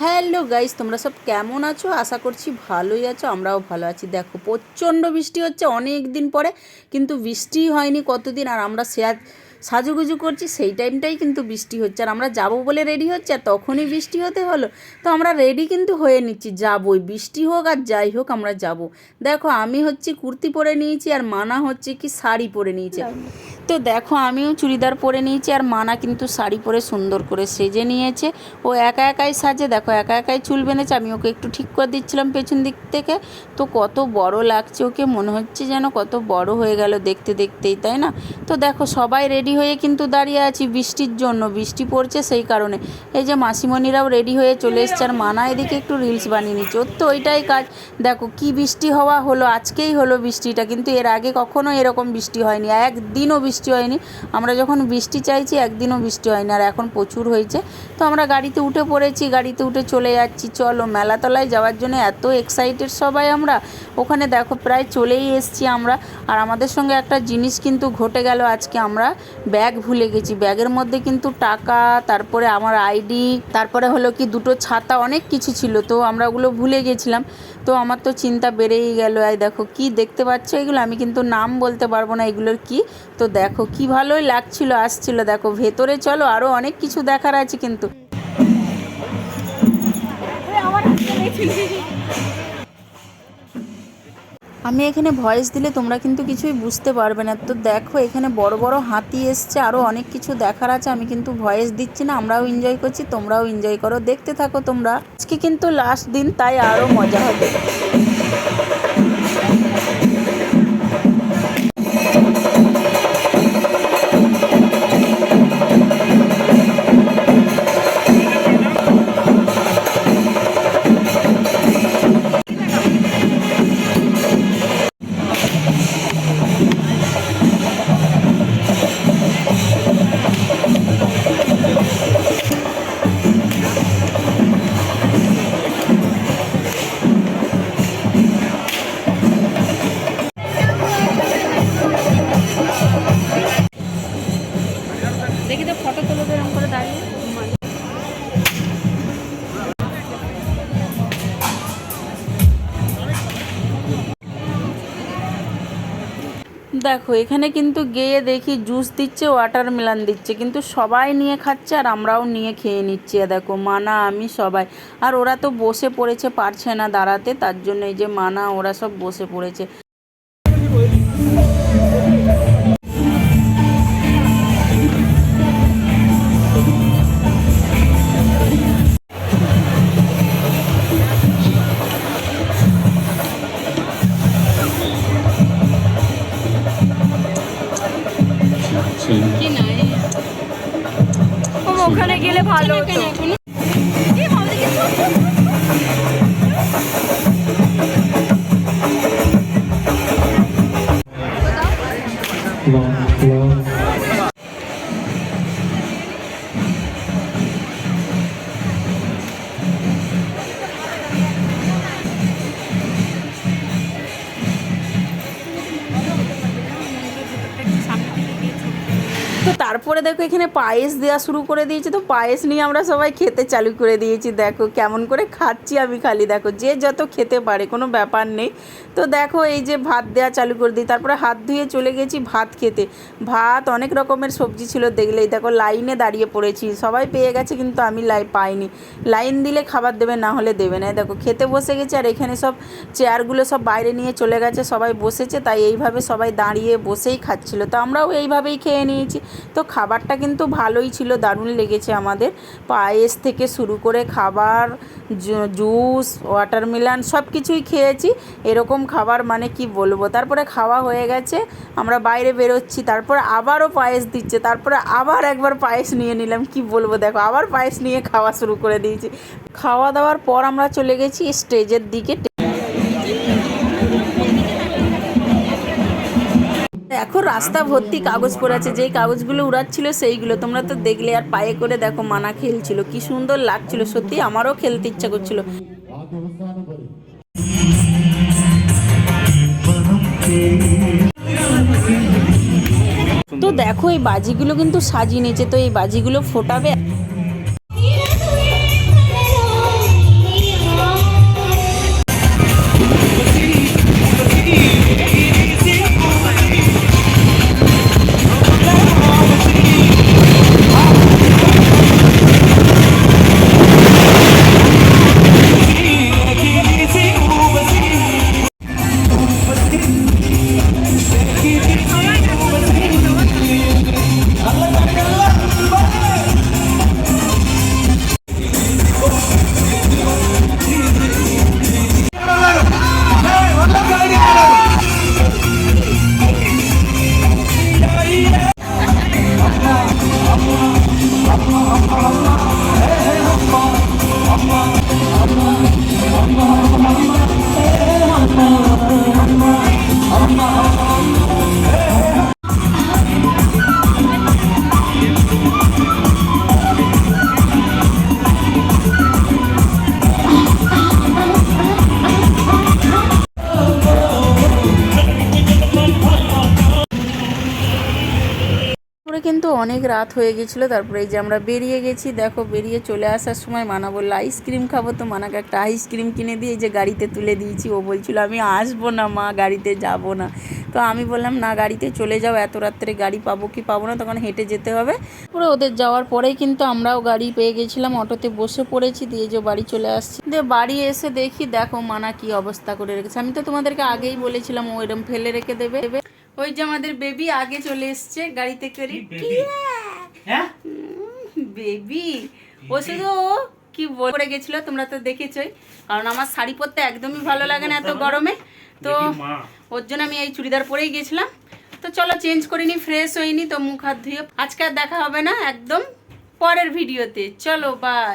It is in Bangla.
হ্যালো গাইস তোমরা সব কেমন আছো? আশা করছি ভালোই আছো, আমরাও ভালো আছি। দেখো, প্রচণ্ড বৃষ্টি হচ্ছে অনেক দিন পরে, কিন্তু বৃষ্টি হয়নি কতদিন, আর আমরা সে সাজুগুজু করছি, সেই টাইমটাই কিন্তু বৃষ্টি হচ্ছে। আর আমরা যাব বলে রেডি হচ্ছে, আর তখনই বৃষ্টি হতে হলো। তো আমরা রেডি কিন্তু হয়ে নিচ্ছি, যাবই। বৃষ্টি হোক আর যাই হোক, আমরা যাব। দেখো, আমি হচ্ছে কুর্তি পরে নিয়েছি, আর মানা হচ্ছে কি শাড়ি পরে নিয়েছে। তো দেখো, আমিও চুড়িদার পরে নিয়েছি আর মানা কিন্তু শাড়ি পরে সুন্দর করে সেজে নিয়েছে। ও একা একাই সাজে, দেখো, একা একাই চুল বেঁধেছে, আমি ওকে একটু ঠিক করে দিচ্ছিলাম পেছন দিক থেকে। তো কত বড় লাগছে ওকে, মনে হচ্ছে যেন কত বড় হয়ে গেল দেখতে দেখতেই, তাই না? তো দেখো, সবাই রেডি হয়ে কিন্তু দাঁড়িয়ে আছি বৃষ্টির জন্য, বৃষ্টি পড়ছে সেই কারণে। এই যে মাসিমণিরাও রেডি হয়ে চলে এসছে আর মানা এদিকে একটু রিলস বানিয়ে নিচ্ছে। ওর তো ওইটাই কাজ। দেখো, কি বৃষ্টি হওয়া হলো, আজকেই হলো বৃষ্টিটা, কিন্তু এর আগে কখনো এরকম বৃষ্টি হয়নি, একদিনও বৃষ্টি হয়নি। আমরা যখন বৃষ্টি চাইছি, একদিনও বৃষ্টি হয়নি আর এখন প্রচুর হয়েছে। তো আমরা গাড়িতে উঠে পড়েছি, গাড়িতে উঠে চলে যাচ্ছি। চলো, মেলাতলায় যাওয়ার জন্য এত এক্সাইটেড সবাই আমরা। ওখানে দেখো, প্রায় চলেই এসছি আমরা। আর আমাদের সঙ্গে একটা জিনিস কিন্তু ঘটে গেল আজকে। আমরা ব্যাগ ভুলে গেছি। ব্যাগের মধ্যে কিন্তু টাকা, তারপরে আমার আইডি, তারপরে হলো কি দুটো ছাতা, অনেক কিছু ছিল। তো আমরা ওগুলো ভুলে গেছিলাম। তো আমার তো চিন্তা বেড়েই গেল, এই দেখো কি দেখতে পাচ্ছ এগুলো? আমি কিন্তু নাম বলতে পারব না এগুলোর কি। তো দেখো কি ভালোই লাগছিল, আসছিল, দেখো ভেতরে চলো আরও অনেক কিছু দেখার আছে কিন্তু। আমি এখানে ভয়েস দিলে তোমরা কিন্তু কিছুই বুঝতে পারবে না। তো দেখো, এখানে বড় বড় হাতি এসছে আরও অনেক কিছু দেখার আছে। আমি কিন্তু ভয়েস দিচ্ছি না, আমরাও এনজয় করছি, তোমরাও এনজয় করো। দেখতে থাকো তোমরা। আজকে কিন্তু লাস্ট দিন, তাই আরও মজা হবে। দেখো, এখানে কিন্তু গিয়ে দেখি জুস দিচ্ছে, ওয়াটার মেলান দিচ্ছে, কিন্তু সবাই নিয়ে খাচ্ছে আর আমরাও নিয়ে খেয়ে নিচ্ছি। দেখো, মানা, আমি সবাই। আর ওরা তো বসে পড়েছে, পারছে না দাঁড়াতে, তার জন্য এই যে মানা, ওরা সব বসে পড়েছে। ওখানে গেলে ভালো হতো। তো তারপরে দেখো এখানে পায়েস দেওয়া শুরু করে দিয়েছে। তো পায়েস নিয়ে আমরা সবাই খেতে চালু করে দিয়েছি। দেখো কেমন করে খাচ্ছি আমি খালি। দেখো যে যত খেতে পারে, কোনো ব্যাপার নেই। তো দেখো এই যে ভাত দেওয়া চালু করে দিই। তারপরে হাত ধুয়ে চলে গেছি ভাত খেতে। ভাত অনেক রকমের সবজি ছিল দেখলেই। দেখো লাইনে দাঁড়িয়ে পড়েছি। সবাই পেয়ে গেছে কিন্তু আমি লাই পাইনি। লাইন দিলে খাবার দেবে, না হলে দেবে না। দেখো খেতে বসে গেছে আর এখানে সব চেয়ারগুলো সব বাইরে নিয়ে চলে গেছে। সবাই বসেছে, তাই এইভাবে সবাই দাঁড়িয়ে বসেই খাচ্ছিল। তো আমরাও এইভাবেই খেয়ে নিয়েছি। তো খাবারটা কিন্তু ভালোই ছিল, দারুণ লেগেছে আমাদের। পায়েস থেকে শুরু করে খাবার জুস, ওয়াটারমেলান সব কিছুই খেয়েছি। এরকম খাবার মানে কি বলব? তারপরে খাওয়া হয়ে গেছে, আমরা বাইরে বেরোচ্ছি, তারপর আবারও পায়েস দিচ্ছে, তারপরে আবার একবার পায়েস নিয়ে নিলাম, কি বলব দেখো, আবার পায়েস নিয়ে খাওয়া শুরু করে দিয়েছি। খাওয়া দাওয়ার পর আমরা চলে গেছি স্টেজের দিকে। এখন রাস্তা ভর্তি কাগজ পড়ে আছে, যেই কাগজগুলো উড়াচ্ছিল সেইগুলো। তোমরা তো দেখলে, আর পায়ে করে দেখো মানা খেলছিল। কি সুন্দর লাগছিল, সত্যি আমারও খেলতে ইচ্ছা করছিল। তো দেখো, এই বাজিগুলো কিন্তু সাজিয়ে নিয়েছে, তো এই বাজিগুলো ফোটাবে কিন্তু অনেক রাত হয়ে গেছিল। তারপরে এই যে আমরা বেরিয়ে গেছি, দেখো বেরিয়ে চলে আসার সময় মানা বলল আইসক্রিম খাব তো? মানাকে একটা আইসক্রিম কিনে দিয়ে যে গাড়িতে তুলে দিয়েছি। ও বলছিল, আমি আসব না মা, গাড়িতে যাব না। তো আমি বললাম, না, গাড়িতে চলে যাও, এত রাত্রে গাড়ি পাবো কি পাবো না, তখন হেঁটে যেতে হবে। পুরো ওদের যাওয়ার পরেই কিন্তু আমরাও গাড়ি পেয়ে গেছিলাম, অটোতে বসে পড়েছি, দিয়ে যে বাড়ি চলে আসছি। দিয়ে বাড়ি এসে দেখি, দেখো মানা কি অবস্থা করে রেখেছে। আমি তো তোমাদেরকে আগেই বলেছিলাম, ও এরম ফেলে রেখে দেবে। ওই যে আমাদের বেবি আগে চলে এসছে গাড়িতে করে। হ্যাঁ? বেবি ও শুধু কি বল- পরে গেছিল তোমরা তো দেখেছই। কারণ আমার শাড়ি পরতে একদমই ভালো লাগে না এত গরমে। তো ওর জন্য আমি এই চুড়িদার পরেই গেছিলাম। তো চলো চেঞ্জ করিনি ফ্রেশ হইনি তো মুখ হাত ধুয়ে আজকে আর দেখা হবে না একদম পরের ভিডিওতে চলো বাই